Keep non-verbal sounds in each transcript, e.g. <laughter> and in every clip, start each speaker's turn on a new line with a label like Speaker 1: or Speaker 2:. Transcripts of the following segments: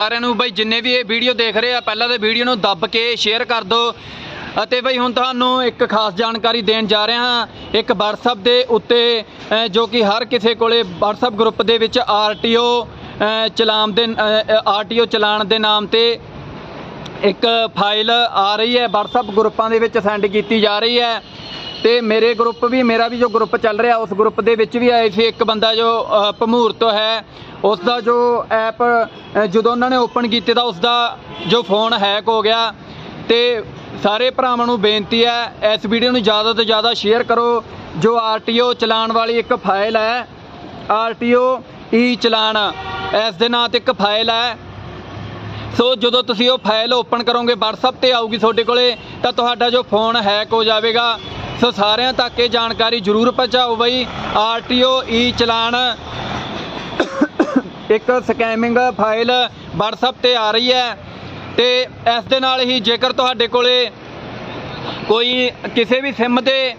Speaker 1: ਸਾਰਿਆਂ ਨੂੰ ਬਈ ਜਿੰਨੇ ਵੀ ਇਹ ਵੀਡੀਓ ਦੇਖ ਰਹੇ ਆ ਪਹਿਲਾਂ ਤਾਂ ਵੀਡੀਓ ਨੂੰ ਦੱਬ ਕੇ ਸ਼ੇਅਰ ਕਰ ਦਿਓ। ਅਤੇ ਬਈ ਹੁਣ ਤੁਹਾਨੂੰ ਇੱਕ ਖਾਸ ਜਾਣਕਾਰੀ ਦੇਣ ਜਾ ਰਿਹਾ ਹਾਂ। ਇੱਕ WhatsApp ਦੇ ਉੱਤੇ ਜੋ ਕਿ ਹਰ ਕਿਸੇ ਕੋਲੇ WhatsApp ਗਰੁੱਪ ਦੇ ਵਿੱਚ ਆਰਟੀਓ ਚਲਾਨ ਦੇ ਆਰਟੀਓ ਚਲਾਨ ਦੇ ਨਾਮ ਤੇ ਇੱਕ ਫਾਈਲ ਆ ਰਹੀ ਹੈ। WhatsApp ਗਰੁੱਪਾਂ ਦੇ ਵਿੱਚ ਸੈਂਡ ਕੀਤੀ ਜਾ ਰਹੀ ਹੈ। ਤੇ ਮੇਰੇ ਗਰੁੱਪ ਵੀ ਮੇਰਾ ਵੀ ਜੋ ਗਰੁੱਪ ਚੱਲ ਰਿਹਾ ਉਸ ਗਰੁੱਪ ਦੇ ਵਿੱਚ ਵੀ ਆਏ ਸੀ। ਇੱਕ ਬੰਦਾ ਜੋ ਅ, ਭਮੂਰ ਤੋਂ ਹੈ। ਉਸ ਦਾ ਜੋ ਐਪ ਜਦੋਂ ਉਹਨਾਂ ਨੇ ਓਪਨ ਕੀਤੇ ਤਾਂ ਉਸ ਦਾ ਜੋ ਫੋਨ ਹੈਕ ਹੋ ਗਿਆ। ਤੇ ਸਾਰੇ ਭਰਾਵਾਂ ਨੂੰ ਬੇਨਤੀ ਹੈ, ਇਸ ਵੀਡੀਓ ਨੂੰ ਜ਼ਿਆਦਾ ਤੋਂ ਜ਼ਿਆਦਾ ਸ਼ੇਅਰ ਕਰੋ। ਜੋ ਆਰਟੀਓ ਚਲਾਨ ਵਾਲੀ ਇੱਕ ਫਾਈਲ ਹੈ, ਆਰਟੀਓ ਈ ਚਲਾਨ ਇਸ ਦੇ ਨਾਂ ਤੇ ਇੱਕ ਫਾਈਲ ਹੈ। ਸੋ ਜਦੋਂ ਤੁਸੀਂ ਉਹ ਫਾਈਲ ਓਪਨ ਕਰੋਗੇ, WhatsApp ਤੇ ਆਊਗੀ ਤੁਹਾਡੇ ਕੋਲੇ, ਤਾਂ ਤੁਹਾਡਾ ਜੋ ਫੋਨ ਹੈਕ ਹੋ ਜਾਵੇਗਾ। ਸੋ ਸਾਰਿਆਂ ਤੱਕ ਇਹ ਜਾਣਕਾਰੀ ਜ਼ਰੂਰ ਪਹੁੰਚਾਓ ਬਈ, ਆਰਟੀਓ ਈ ਚਲਾਨ ਇੱਕ ਸਕੈਮਿੰਗ ਫਾਈਲ WhatsApp ਤੇ ਆ ਰਹੀ ਹੈ ਤੇ ਇਸ ਦੇ ਨਾਲ ਹੀ ਜੇਕਰ ਤੁਹਾਡੇ ਕੋਲੇ ਕੋਈ ਕਿਸੇ ਵੀ ਸਿਮ ਤੇ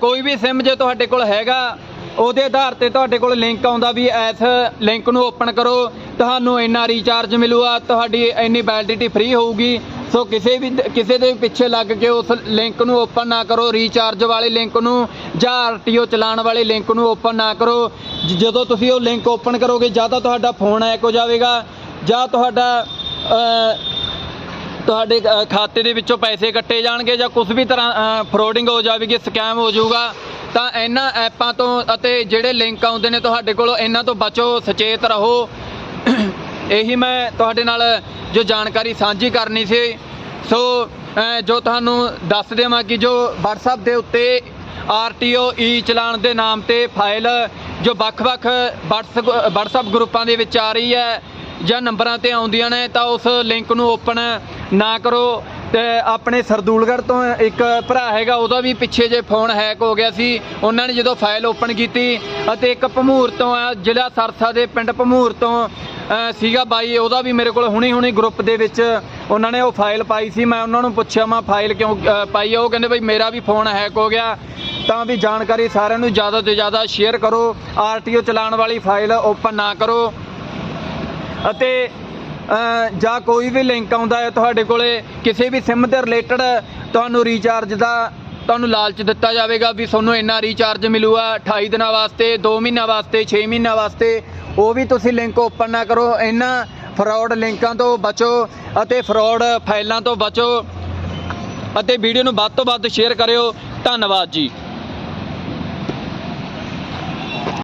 Speaker 1: ਕੋਈ ਵੀ ਸਿਮ ਜੇ ਤੁਹਾਡੇ ਕੋਲ ਹੈਗਾ, ਉਹਦੇ ਆਧਾਰ ਤੇ ਤੁਹਾਡੇ ਕੋਲ ਲਿੰਕ ਆਉਂਦਾ ਵੀ ਇਸ ਲਿੰਕ ਨੂੰ ਓਪਨ ਕਰੋ, ਤੁਹਾਨੂੰ ਇੰਨਾ ਰੀਚਾਰਜ ਮਿਲੂਗਾ, ਤੁਹਾਡੀ ਇੰਨੀ ਵੈਲਿਡਿਟੀ ਫ੍ਰੀ ਹੋਊਗੀ ਸੋ ਕਿਸੇ ਵੀ ਕਿਸੇ ਦੇ ਪਿੱਛੇ ਲੱਗ ਕੇ ਉਸ ਲਿੰਕ ਨੂੰ ਓਪਨ ਨਾ ਕਰੋ ਰੀਚਾਰਜ ਵਾਲੇ ਲਿੰਕ ਨੂੰ ਜਾਂ ਆਰਟੀਓ ਚਲਾਉਣ ਵਾਲੇ ਲਿੰਕ ਨੂੰ ਓਪਨ ਨਾ ਕਰੋ। ਜਦੋਂ ਤੁਸੀਂ ਉਹ ਲਿੰਕ ਓਪਨ ਕਰੋਗੇ, ਜਾਂ ਤਾਂ ਤੁਹਾਡਾ ਫੋਨ ਹੈਕ ਹੋ ਜਾਵੇਗਾ, ਜਾਂ ਤੁਹਾਡਾ ਤੁਹਾਡੇ ਖਾਤੇ ਦੇ ਵਿੱਚੋਂ ਪੈਸੇ ਕੱਟੇ ਜਾਣਗੇ ਜਾਂ ਕੁਝ ਵੀ ਤਰ੍ਹਾਂ ਫਰੋਡਿੰਗ ਹੋ ਜਾਵੇਗੀ ਸਕੈਮ ਹੋ ਜਾਊਗਾ, ਤਾਂ ਇਹਨਾਂ ਐਪਾਂ ਤੋਂ ਅਤੇ ਜਿਹੜੇ ਲਿੰਕ ਆਉਂਦੇ ਨੇ ਤੁਹਾਡੇ ਕੋਲ, ਇਹਨਾਂ ਤੋਂ ਬਚੋ, ਸੁਚੇਤ ਰਹੋ। <coughs> ਇਹੀ ਮੈਂ ਤੁਹਾਡੇ ਨਾਲ ਜੋ ਜਾਣਕਾਰੀ ਸਾਂਝੀ ਕਰਨੀ ਸੀ, ਸੋ ਜੋ ਤੁਹਾਨੂੰ ਦੱਸ ਦੇਵਾਂ ਕਿ ਜੋ WhatsApp ਦੇ ਉੱਤੇ ਆਰਟੀਓ ਈ ਚਲਾਨ ਦੇ ਨਾਮ ਤੇ ਫਾਈਲ, ਜੋ ਵੱਖ-ਵੱਖ WhatsApp WhatsApp ਗਰੁੱਪਾਂ ਦੇ ਵਿੱਚ ਆ ਰਹੀ ਹੈ, ਜਾਂ ਨੰਬਰਾਂ ਤੇ ਆਉਂਦੀਆਂ ਨੇ, ਤਾਂ ਉਸ ਲਿੰਕ ਨੂੰ ਓਪਨ ਨਾ ਕਰੋ। ਤੇ ਆਪਣੇ ਸਰਦੂਲਗੜ੍ਹ ਤੋਂ ਇੱਕ ਭਰਾ ਹੈਗਾ, ਉਹਦਾ ਵੀ ਪਿੱਛੇ ਜੇ ਫੋਨ ਹੈਕ ਹੋ ਗਿਆ ਸੀ। ਉਹਨਾਂ ਨੇ ਜਦੋਂ ਫਾਈਲ ਓਪਨ ਕੀਤੀ ਅਤੇ ਇੱਕ ਭਮੂਰ ਤੋਂ ਆ ਜ਼ਿਲ੍ਹਾ ਸਰਸਾ ਦੇ ਪਿੰਡ ਭਮੂਰ ਤੋਂ ਸੀਗਾ ਬਾਈ, ਉਹਦਾ ਵੀ ਮੇਰੇ ਕੋਲ ਹੁਣੀ ਹੁਣੀ ਗਰੁੱਪ ਦੇ ਵਿੱਚ ਉਹਨਾਂ ਨੇ ਉਹ ਫਾਈਲ ਪਾਈ ਸੀ। ਮੈਂ ਉਹਨਾਂ ਨੂੰ ਪੁੱਛਿਆ, ਮੈਂ ਫਾਈਲ ਕਿਉਂ ਪਾਈ ਆ? ਉਹ ਕਹਿੰਦੇ, ਬਈ, ਮੇਰਾ ਵੀ ਫੋਨ ਹੈਕ ਹੋ ਗਿਆ। ਤਾਂ ਵੀ ਜਾਣਕਾਰੀ ਸਾਰਿਆਂ ਨੂੰ ਜ਼ਿਆਦਾ ਤੋਂ ਜ਼ਿਆਦਾ ਸ਼ੇਅਰ ਕਰੋ। ਆਰਟੀਓ ਚਲਾਉਣ ਵਾਲੀ ਫਾਈਲ ਓਪਨ ਨਾ ਕਰੋ। ਅਤੇ ਜਾਂ ਕੋਈ ਵੀ ਲਿੰਕ ਆਉਂਦਾ ਹੈ ਤੁਹਾਡੇ ਕੋਲੇ, ਕਿਸੇ ਵੀ ਸਿਮ ਦੇ ਰਿਲੇਟਡ ਤੁਹਾਨੂੰ ਰੀਚਾਰਜ ਦਾ, ਤੁਹਾਨੂੰ ਲਾਲਚ ਦਿੱਤਾ ਜਾਵੇਗਾ ਵੀ ਤੁਹਾਨੂੰ ਇੰਨਾ ਰੀਚਾਰਜ ਮਿਲੂਗਾ 28 ਦਿਨਾਂ ਵਾਸਤੇ 2 ਮਹੀਨਿਆਂ ਵਾਸਤੇ 6 ਮਹੀਨਿਆਂ ਵਾਸਤੇ। ਉਹ ਵੀ ਤੁਸੀਂ ਲਿੰਕ ਓਪਨ ਨਾ ਕਰੋ। ਇਹਨਾਂ ਫਰਾਡ ਲਿੰਕਾਂ ਤੋਂ ਬਚੋ ਅਤੇ ਫਰਾਡ ਫਾਈਲਾਂ ਤੋਂ ਬਚੋ ਅਤੇ ਵੀਡੀਓ ਨੂੰ ਵੱਧ ਤੋਂ ਵੱਧ ਸ਼ੇਅਰ ਕਰਿਓ। ਧੰਨਵਾਦ ਜੀ।